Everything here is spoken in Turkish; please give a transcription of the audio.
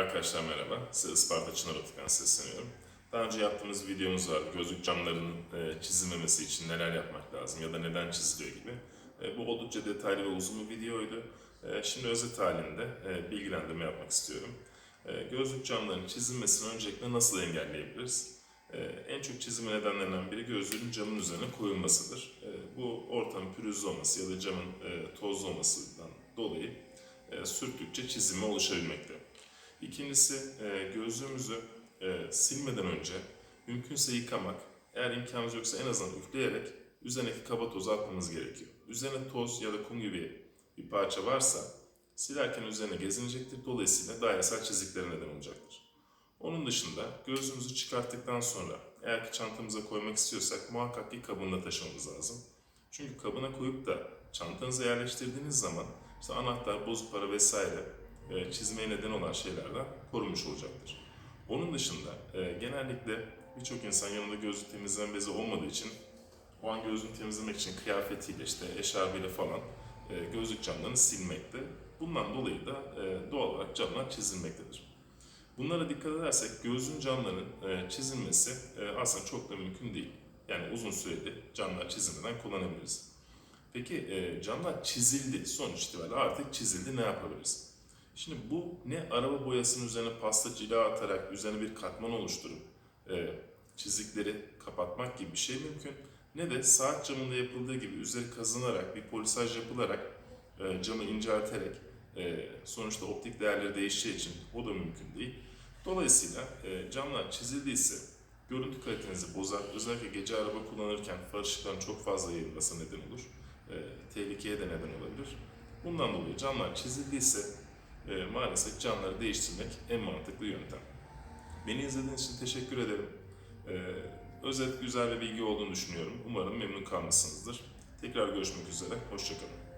Arkadaşlar merhaba. Size Isparta Çınar Optik'ten sesleniyorum. Daha önce yaptığımız videomuz vardı. Gözlük camlarının e, çizilmemesi için neler yapmak lazım ya da neden çiziliyor gibi. E, bu oldukça detaylı ve uzun bir videoydu. E, şimdi özet halinde bilgilendirme yapmak istiyorum. Gözlük camlarının çizilmesini öncelikle nasıl engelleyebiliriz? En çok çizilme nedenlerinden biri gözlüğün camın üzerine koyulmasıdır. Bu ortamın pürüzlü olması ya da camın tozlu olmasından dolayı sürttükçe çizilme oluşabilmekte. İkincisi e, gözlüğümüzü e, silmeden önce mümkünse yıkamak, eğer imkanımız yoksa en azından üfleyerek üzerindeki kaba tozu atmamız gerekiyor. Üzerine toz ya da kum gibi bir parça varsa silerken üzerine gezinecektir. Dolayısıyla dairesel çiziklere neden olacaktır. Onun dışında gözlüğümüzü çıkarttıktan sonra eğer ki çantamıza koymak istiyorsak muhakkak ki kabında taşımamız lazım. Çünkü kabına koyup da çantanıza yerleştirdiğiniz zaman işte anahtar, bozuk para vesaire çizmeye neden olan şeylerden korunmuş olacaktır. Onun dışında e, genellikle birçok insan yanında gözlük temizleme bezi olmadığı için o an gözlüğünü temizlemek için kıyafetiyle işte eşarbıyla falan e, gözlük camlarını silmekte. Bundan dolayı da e, doğal olarak camlar çizilmektedir. Bunlara dikkat edersek gözlüğün camlarının e, çizilmesi e, aslında çok da mümkün değil. Yani uzun süreli camlar çizilmeden kullanabiliriz. Peki e, camlar çizildi sonuç itibariyle artık çizildi ne yapabiliriz? Şimdi bu ne araba boyasının üzerine pasta cila atarak üzerine bir katman oluşturup e, çizikleri kapatmak gibi bir şey mümkün. Ne de saat camında yapıldığı gibi üzeri kazınarak bir polisaj yapılarak e, camı incelterek e, sonuçta optik değerleri değişeceği için o da mümkün değil. Dolayısıyla e, camlar çizildiyse görüntü kalitenizi bozar. Özellikle gece araba kullanırken far ışıklarının çok fazla yayılması neden olur. E, tehlikeye de neden olabilir. Bundan dolayı camlar çizildiyse e, maalesef camları değiştirmek en mantıklı yöntem. Beni izlediğiniz için teşekkür ederim. E, özet güzel ve bilgi olduğunu düşünüyorum. Umarım memnun kalmışsınızdır. Tekrar görüşmek üzere. Hoşçakalın.